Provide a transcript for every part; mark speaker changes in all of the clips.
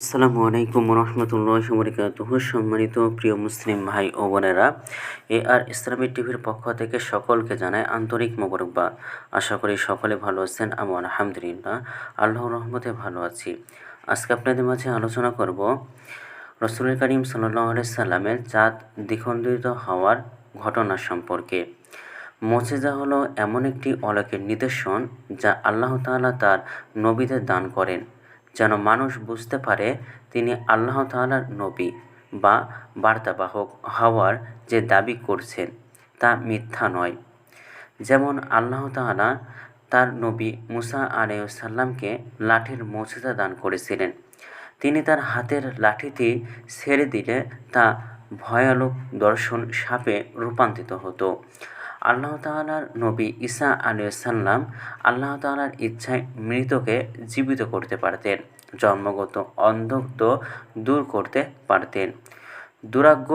Speaker 1: আসসালামু আলাইকুম রহমতুল্লাহ বরকাত সম্মানিত প্রিয় মুসলিম ভাই ও বোনেরা। এ আর ইসলামী টিভির পক্ষ থেকে সকলকে জানায় আন্তরিক মোবারকবাদ। আশা করি সকলে ভালো আছেন, আমি আলহামদুলিল্লাহ, আল্লাহর রহমতে ভালো আছি। আজকে আপনাদের মাঝে আলোচনা করব রসুল করিম সাল্লাহ সাল্লামের চাঁদ দ্বিখণ্ডিত হওয়ার ঘটনা সম্পর্কে। মসেজা হলো এমন একটি অলকের নিদর্শন যা আল্লাহ তাআলা তার নবীদের দান করেন। যেন মানুষ বুঝতে পারে তিনি আল্লাহ তাআলার নবী বা বার্তাবাহক হওয়ার যে দাবি করছেন তা মিথ্যা নয়। যেমন আল্লাহ তাআলা তার নবী মুসা আলাইসাল্লামকে লাঠির মৌসিদা দান করেছিলেন। তিনি তার হাতের লাঠিটি ছেড়ে দিলে তা ভয়ানক দর্শন সাপে রূপান্তরিত হতো। আল্লাহ তালার নবী ঈসা আলাইসাল্লাম আল্লাহ তালার ইচ্ছায় মৃতকে জীবিত করতে পারতেন, জন্মগত অন্ধত্ব দূর করতে পারতেন দুরাগ্য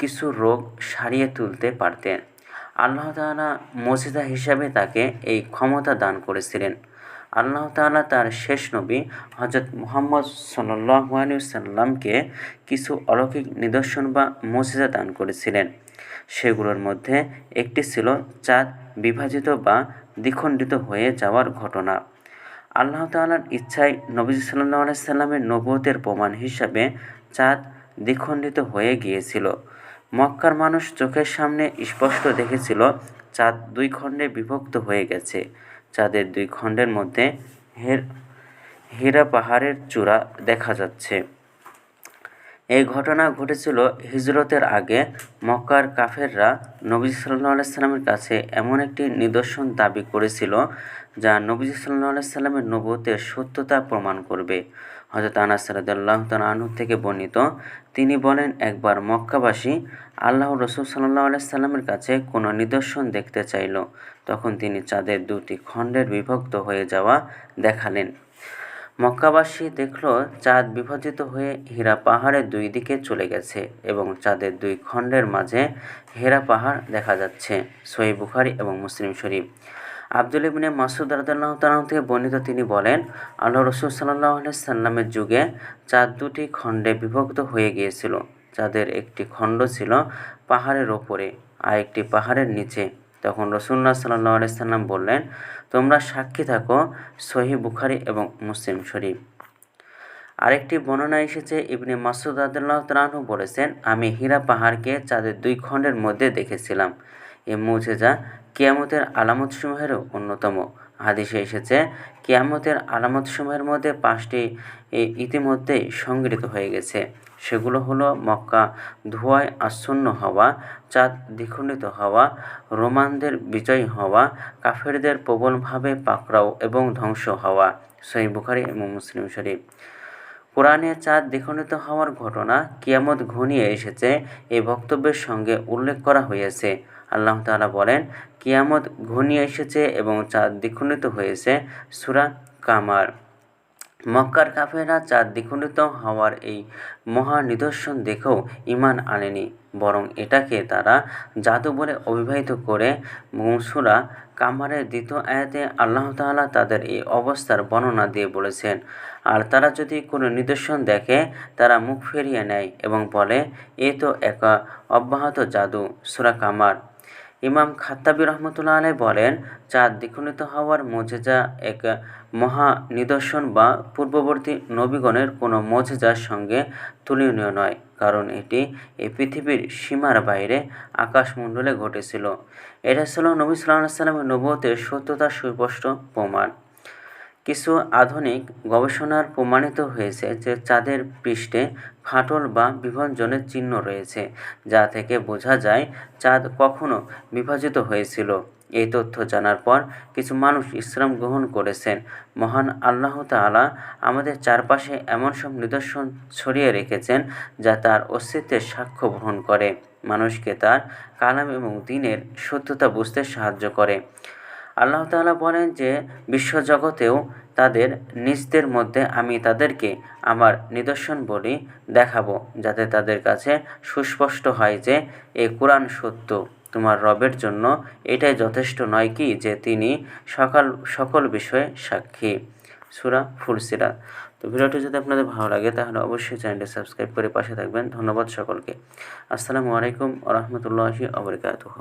Speaker 1: কিছু রোগ সারিয়ে তুলতে পারতেন। আল্লাহ তালা মসজিদা হিসাবে তাকে এই ক্ষমতা দান করেছিলেন। আল্লাহ তাআলা তার শেষ নবী হজরত মোহাম্মদ আলাইহি সাল্লামকে কিছু অলৌকিক নিদর্শন বা মসজিদা দান করেছিলেন। সেগুলোর মধ্যে একটি ছিল চাঁদ বিভাজিত বা দ্বিখণ্ডিত হয়ে যাওয়ার ঘটনা। আল্লাহ তাআলার ইচ্ছায় নবী সাল্লাহ আলাইসাল্লামের নবতের প্রমাণ হিসাবে চাঁদ দ্বিখণ্ডিত হয়ে গিয়েছিল। মক্কার মানুষ চোখের সামনে স্পষ্ট দেখেছিল, চাঁদ দুই খণ্ডে বিভক্ত হয়ে গেছে। চাঁদের দুই খণ্ডের মধ্যে হের হীরা পাহাড়ের চূড়া দেখা যাচ্ছে। এই ঘটনা ঘটেছিল হিজরতের আগে। মক্কার কাফেররা নবী সাল্লাহ আলাইসাল্লামের কাছে এমন একটি নিদর্শন দাবি করেছিল, যা নবীজি সাল্লাহ আলাইসাল্লামের নবতের সত্যতা প্রমাণ করবে। হজরত আনাস রাদাল্লাহ আনহু থেকে বর্ণিত, তিনি বলেন, একবার মক্কাবাসী আল্লাহ রসুল সাল্লাহ আলাইসাল্লামের কাছে কোনো নিদর্শন দেখতে চাইল, তখন তিনি চাঁদের দুটি খণ্ডের বিভক্ত হয়ে যাওয়া দেখালেন। মক্কাবাসী দেখল চাঁদ বিভাজিত হয়ে হীরা পাহাড়ের দুই দিকে চলে গেছে এবং চাঁদের দুই খণ্ডের মাঝে হেরা পাহাড় দেখা যাচ্ছে, সহি বুখারি এবং মুসলিম শরীফ। আব্দুল ইবনে মাসুদ রাদাল্লাহ থেকে বর্ণিত তিনি বলেন আল্লাহ রসুল সাল্লাহ সাল্লামের যুগে চাঁদ দুটি খণ্ডে বিভক্ত হয়ে গিয়েছিল। চাঁদের একটি খণ্ড ছিল পাহাড়ের ওপরে আর একটি পাহাড়ের নিচে। তখন রসুল্লাহ সাল্লাহ বললেন, তোমরা সাক্ষী থাকো সহি বুখারি এবং মুসলিম শরীফ। আরেকটি বর্ণনা এসেছে, ইবনে মাসুদ আদুল্লাহ তালাহু বলেছেন, আমি হীরা পাহাড়কে চাঁদের দুই খণ্ডের মধ্যে দেখেছিলাম। এ মুজেজা কিয়ামতের আলামতসমূহেরও অন্যতম। হাদিসে এসেছে, কিয়ামতের আলামতসমূহের মধ্যে পাঁচটি ইতিমধ্যেই সংগৃহীত হয়ে গেছে। সেগুলো হলো মক্কা, ধোঁয়ায় আচ্ছন্ন হওয়া, চাঁদ দ্বিখণ্ডিত হওয়া, রোমানদের বিজয়ী হওয়া, কাফেরদের প্রবলভাবে পাকড়াও এবং ধ্বংস হওয়া। সহি বুখারি এবং মুসলিম শরীফ। কোরআনে চাঁদ দ্বিখণ্ডিত হওয়ার ঘটনা কিয়ামত ঘনিয়ে এসেছে এই বক্তব্যের সঙ্গে উল্লেখ করা হয়েছে। আল্লাহ তালা বলেন, কিয়ামত ঘনিয়ে এসেছে এবং চাঁদ দ্বিখণ্ডিত হয়েছে, সুরা কামার। মক্কার কাফেরা চাঁদ দ্বিখণ্ডিত হওয়ার এই মহা নিদর্শন দেখেও ইমান আনেনি, বরং এটাকে তারা জাদু বলে অবিবাহিত করে মুসুরা কামারের দ্বিতীয় আয়াতে আল্লাহ তাআলা তাদের এই অবস্থার বর্ণনা দিয়ে বলেছেন, আর তারা যদি কোনো নিদর্শন দেখে, তারা মুখ ফিরিয়ে নেয় এবং বলে, এ তো এক অব্যাহত জাদু, সুরা কামার। ইমাম খাত্তাবি রহমতুল্লাহ আলাই বলেন, চাঁদ দ্বিখণ্ডিত হওয়ার মজেজা এক মহা নিদর্শন বা পূর্ববর্তী নবীগণের কোনো মজেজার সঙ্গে তুলনীয় নয়, কারণ এটি এই পৃথিবীর সীমার বাইরে আকাশমণ্ডলে ঘটেছিল। এটা ছিল নবী সাল্লাহ সাল্লামের নবতের সত্যতার সুস্পষ্ট প্রমাণ। কিছু আধুনিক গবেষণার প্রমাণিত হয়েছে যে চাঁদের পৃষ্ঠে ফাটল বা বিভাজনের চিহ্ন রয়েছে, যা থেকে বোঝা যায় চাঁদ কখনো বিভাজিত হয়েছিল। এই তথ্য জানার পর কিছু মানুষ ইসলাম গ্রহণ করেছেন। মহান আল্লাহ তালা আমাদের চারপাশে এমন সব নিদর্শন ছড়িয়ে রেখেছেন, যা তার অস্তিত্বের সাক্ষ্য বহন করে। মানুষকে তার কালাম এবং দিনের সত্যতা বুঝতে সাহায্য করে। আল্লাহ তাআলা বলেন যে, বিশ্বজগতেও তাদের নিজদের মধ্যে আমি তাদেরকে আমার নিদর্শন বলি দেখাবো, যাতে তাদের কাছে সুস্পষ্ট হয় যে এ কোরআন সত্য। তোমার রবের জন্য এটাই যথেষ্ট নয় কি যে তিনি সকাল, সকল বিষয়ে সাক্ষী। সুরা ফুলসিরা তো ভিডিওটি যদি আপনাদের ভালো লাগে, তাহলে অবশ্যই চ্যানেলটি সাবস্ক্রাইব করে পাশে থাকবেন। ধন্যবাদ সকলকে। আসসালামু আলাইকুম রহমতুল্লাহি আবরকাতুহ